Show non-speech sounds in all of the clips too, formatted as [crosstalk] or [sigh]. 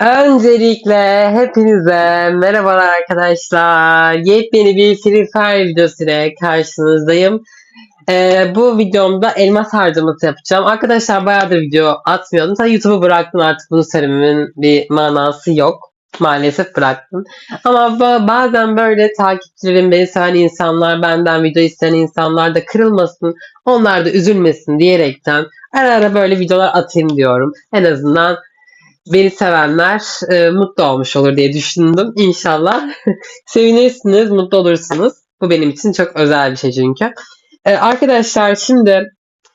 Öncelikle hepinize merhabalar arkadaşlar. Yepyeni bir Free Fire videosu ile karşınızdayım. Ee, bu videomda elmas harcaması yapacağım. Arkadaşlar bayağıdır video atmıyordum. Tabii YouTube'u bıraktım artık bunu söylememin bir manası yok. Maalesef bıraktım. Ama ba- bazen böyle takipçilerim, beni seven insanlar, benden video isteyen insanlar da kırılmasın, onlar da üzülmesin diyerekten ara ara böyle videolar atayım diyorum. En azından beni sevenler e, mutlu olmuş olur diye düşündüm. İnşallah [laughs] sevinirsiniz, mutlu olursunuz. Bu benim için çok özel bir şey çünkü. E, arkadaşlar şimdi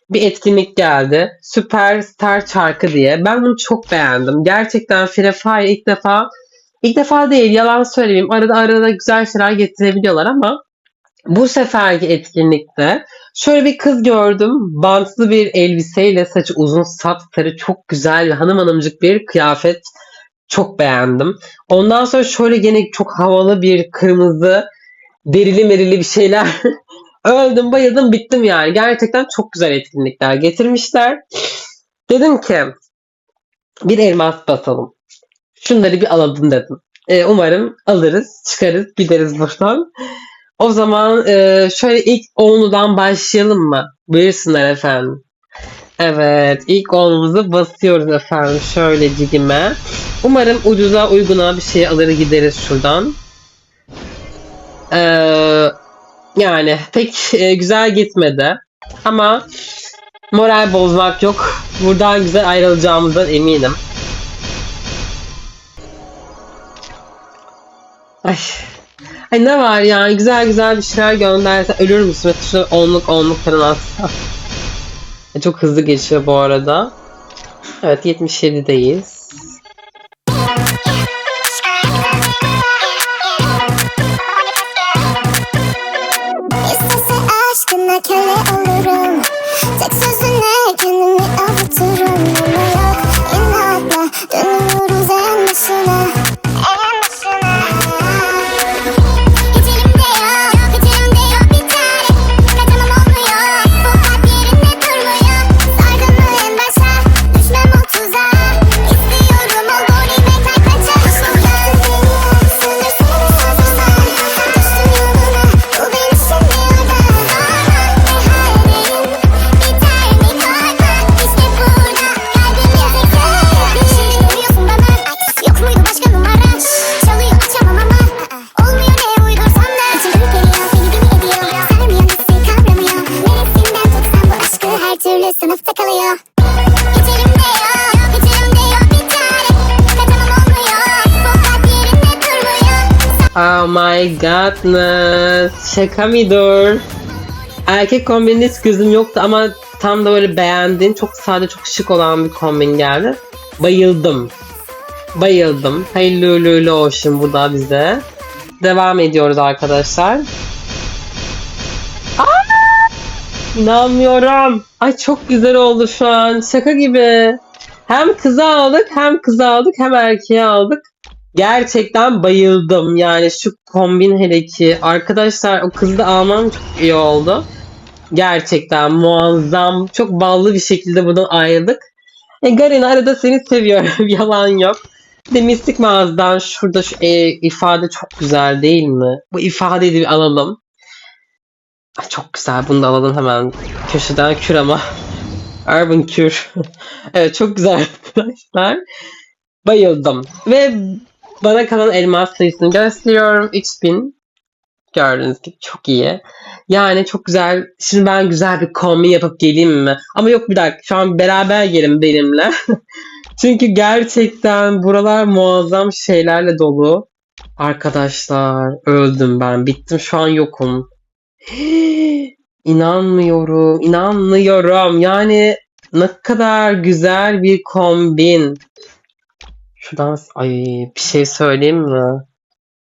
bir etkinlik geldi. Süperstar Çarkı diye. Ben bunu çok beğendim. Gerçekten Free ilk defa ilk defa değil yalan söylemeyeyim. Arada arada güzel şeyler getirebiliyorlar ama bu seferki etkinlikte şöyle bir kız gördüm. Bantlı bir elbiseyle saçı uzun sapsarı çok güzel hanım hanımcık bir kıyafet. Çok beğendim. Ondan sonra şöyle gene çok havalı bir kırmızı derili merili bir şeyler. [laughs] Öldüm bayıldım bittim yani. Gerçekten çok güzel etkinlikler getirmişler. Dedim ki bir elmas basalım. Şunları bir alalım dedim. Ee, umarım alırız, çıkarız, gideriz buradan. O zaman e, şöyle ilk onludan başlayalım mı? Buyursunlar efendim. Evet, ilk onumuzu basıyoruz efendim şöyle cigime. Umarım ucuza uyguna bir şey alır gideriz şuradan. Ee, yani pek e, güzel gitmedi. Ama moral bozmak yok. Buradan güzel ayrılacağımızdan eminim. Ay. Ay ne var yani güzel güzel bir şeyler gönderse ölür müsün? Şurada onluk onluk falan atsa. [laughs] Çok hızlı geçiyor bu arada. Evet 77'deyiz. My godness. Şaka mıdır? Erkek kombininde hiç gözüm yoktu ama tam da böyle beğendiğin çok sade çok şık olan bir kombin geldi. Bayıldım. Bayıldım. Hayırlı uğurlu olsun bu da bize. Devam ediyoruz arkadaşlar. Aa! İnanmıyorum. Ay çok güzel oldu şu an. Şaka gibi. Hem kızı aldık hem kızı aldık hem erkeği aldık. Gerçekten bayıldım. Yani şu kombin hele ki. Arkadaşlar o kızı da almam çok iyi oldu. Gerçekten muazzam. Çok ballı bir şekilde buradan ayrıldık. E, Garen arada seni seviyorum. [laughs] Yalan yok. Bir de mistik mağazadan şurada şu e, ifade çok güzel değil mi? Bu ifadeyi de bir alalım. Ay, çok güzel. Bunu da alalım hemen. Köşeden kür ama. [laughs] Urban kür. [laughs] evet çok güzel arkadaşlar. Bayıldım. Ve bana kalan elmas sayısını gösteriyorum. 3000. Gördüğünüz gibi çok iyi. Yani çok güzel. Şimdi ben güzel bir kombin yapıp geleyim mi? Ama yok bir dakika. Şu an beraber gelin benimle. [laughs] Çünkü gerçekten buralar muazzam şeylerle dolu. Arkadaşlar öldüm ben. Bittim şu an yokum. [gasps] İnanmıyorum. inanmıyorum. Yani ne kadar güzel bir kombin. Şuradan ay bir şey söyleyeyim mi?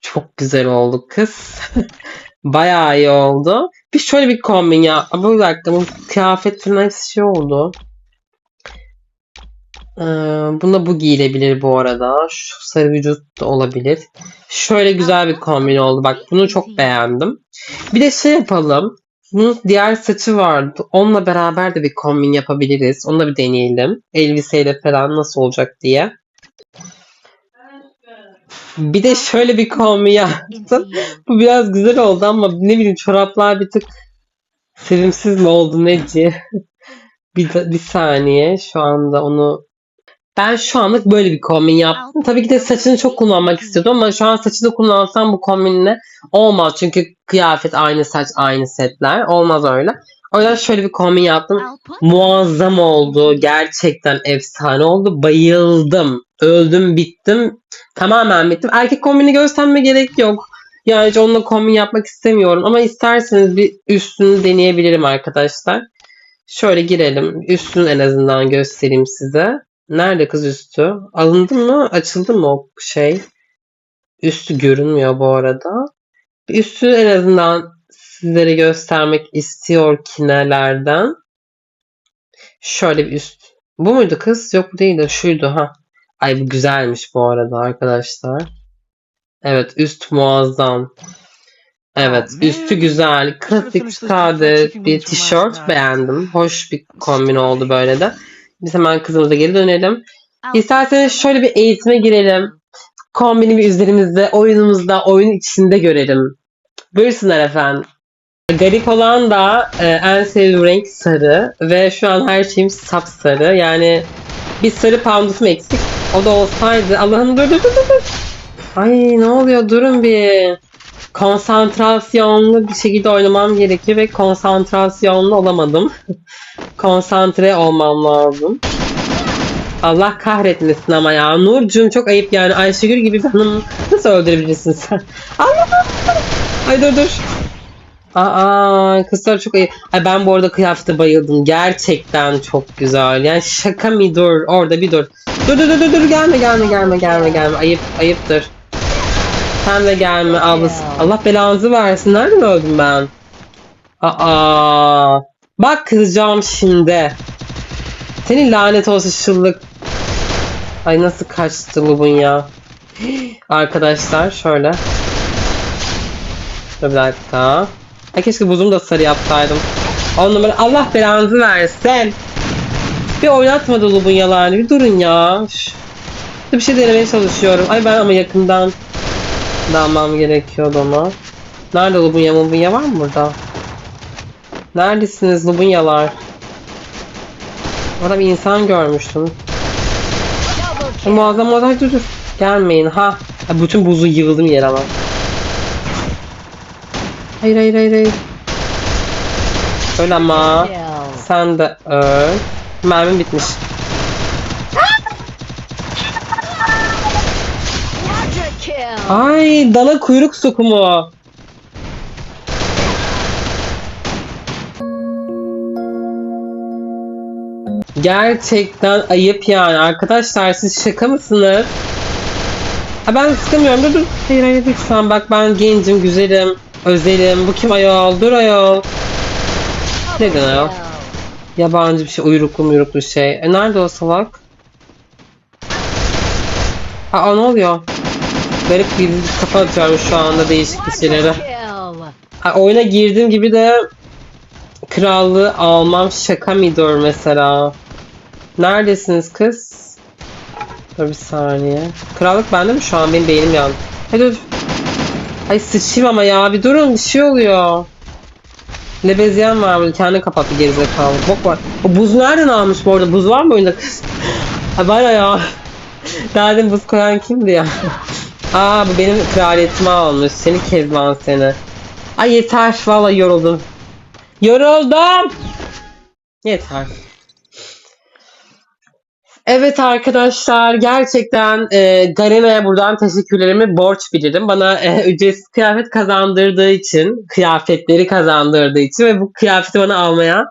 Çok güzel oldu kız. [laughs] Bayağı iyi oldu. Bir şöyle bir kombin ya. Bir dakika bu kıyafet falan hepsi şey oldu. Ee, buna bu giyilebilir bu arada. Şu sarı vücut da olabilir. Şöyle güzel bir kombin oldu. Bak bunu çok beğendim. Bir de şey yapalım. Bunun diğer saçı vardı. Onunla beraber de bir kombin yapabiliriz. Onu da bir deneyelim. Elbiseyle falan nasıl olacak diye. Bir de şöyle bir kombin [laughs] yaptım. Bu biraz güzel oldu ama ne bileyim çoraplar bir tık sevimsiz mi oldu neci? [laughs] bir, bir saniye şu anda onu ben şu anlık böyle bir kombin yaptım. Tabii ki de saçını çok kullanmak istiyordum ama şu an saçını kullansam bu kombinle olmaz. Çünkü kıyafet aynı saç aynı setler. Olmaz öyle. O yüzden şöyle bir kombin yaptım. Muazzam oldu. Gerçekten efsane oldu. Bayıldım. Öldüm bittim. Tamamen bittim. Erkek kombini gösterme gerek yok. Yani hiç onunla kombin yapmak istemiyorum. Ama isterseniz bir üstünü deneyebilirim arkadaşlar. Şöyle girelim. Üstünü en azından göstereyim size. Nerede kız üstü? Alındı mı? Açıldı mı o şey? Üstü görünmüyor bu arada. Üstünü en azından sizlere göstermek istiyor ki nelerden. Şöyle bir üst. Bu muydu kız? Yok bu değildi. Şuydu ha. Ay bu güzelmiş bu arada arkadaşlar. Evet üst muazzam. Evet Abi, üstü güzel. Klasik sade bir tişört beğendim. Hoş bir kombin oldu böyle de. Biz hemen kızımıza geri dönelim. İsterseniz şöyle bir eğitime girelim. Kombini bir üzerimizde, oyunumuzda, oyun içinde görelim. Buyursunlar efendim. Garip olan da e, en sevdiğim renk sarı ve şu an her şeyim sapsarı. Yani bir sarı pandusum eksik. O da olsaydı Allah'ım dur dur dur dur. Ay ne oluyor durun bir. Konsantrasyonlu bir şekilde oynamam gerekiyor ve konsantrasyonlu olamadım. [laughs] Konsantre olmam lazım. Allah kahretmesin ama ya. Nurcuğum çok ayıp yani. Ayşegül gibi bir hanım nasıl öldürebilirsin sen? [laughs] Allah! Ay dur dur. Aa kızlar çok ayıp. Ay ben bu arada kıyafete bayıldım. Gerçekten çok güzel. Yani şaka mı dur. Orada bir dur. Dur dur dur dur, dur. gelme gelme gelme gelme gelme. Ayıp ayıptır. Sen de gelme ablası. Allah belanızı versin. Nereden öldüm ben? Aa. Bak kızacağım şimdi. Senin lanet olsun şıllık. Ay nasıl kaçtı bu bun ya. Arkadaşlar şöyle. Dur bir dakika. Ay keşke buzumu da sarı yapsaydım. On numara Allah belanızı versin. Bir oynatmadı Lubunyalarını. Bir durun ya. Üf. Bir şey denemeye çalışıyorum. Ay ben ama yakından dalmam gerekiyordu onu. Nerede Lubunya? Lubunya var mı burada? Neredesiniz Lubunyalar? Orada bir insan görmüştüm. Muazzam muazzam dur dur. Gelmeyin ha. Bütün buzu yığıldım yere ama. Hayır hayır hayır hayır. Öl ama. Sen de öl. Mermim bitmiş. Ay dana kuyruk sokumu. Gerçekten ayıp yani. Arkadaşlar siz şaka mısınız? Ha ben sıkılmıyorum. Dur dur. Hayır hayır lütfen. Bak ben gencim, güzelim, özelim. Bu kim ayol? Dur ayol. Neden ayol? Yabancı bir şey. Uyruklu muyruklu şey. E nerede o salak? Aa ne oluyor? Garip bir kafa atıyorum şu anda değişik bir şeylere. Ha, oyuna girdiğim gibi de krallığı almam şaka mıdır mesela? Neredesiniz kız? Dur bir saniye. Krallık bende mi şu an? Benim beynim yandı. Hadi dur. Ay sıçayım ama ya bir durun bir şey oluyor. Lebezyen var burada kendi kapattı gerizekalı. Bok var. O buz nereden almış bu arada? Buz var mı oyunda [laughs] kız? Ha bana ya. [laughs] Derdim buz koyan kimdi ya? [laughs] Aa bu benim kraliyetimi almış. Seni kezban seni. Ay yeter vallahi yoruldum. Yoruldum. Yeter. Evet arkadaşlar gerçekten e, Garena'ya buradan teşekkürlerimi borç bilirim. Bana e, ücretsiz kıyafet kazandırdığı için, kıyafetleri kazandırdığı için ve bu kıyafeti bana almaya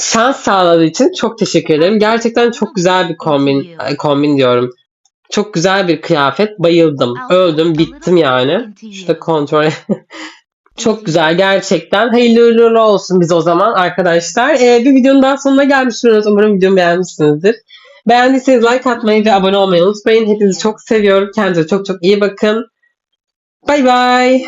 şans sağladığı için çok teşekkür ederim. Gerçekten çok güzel bir kombin, e, kombin diyorum. Çok güzel bir kıyafet. Bayıldım. Öldüm. Bittim yani. Şurada kontrol. [laughs] Çok güzel gerçekten. Hayırlı uğurlu olsun biz o zaman arkadaşlar. Ee, bir videonun daha sonuna gelmiş bulunuyoruz. Umarım videomu beğenmişsinizdir. Beğendiyseniz like atmayı ve abone olmayı unutmayın. Hepinizi çok seviyorum. Kendinize çok çok iyi bakın. Bay bay.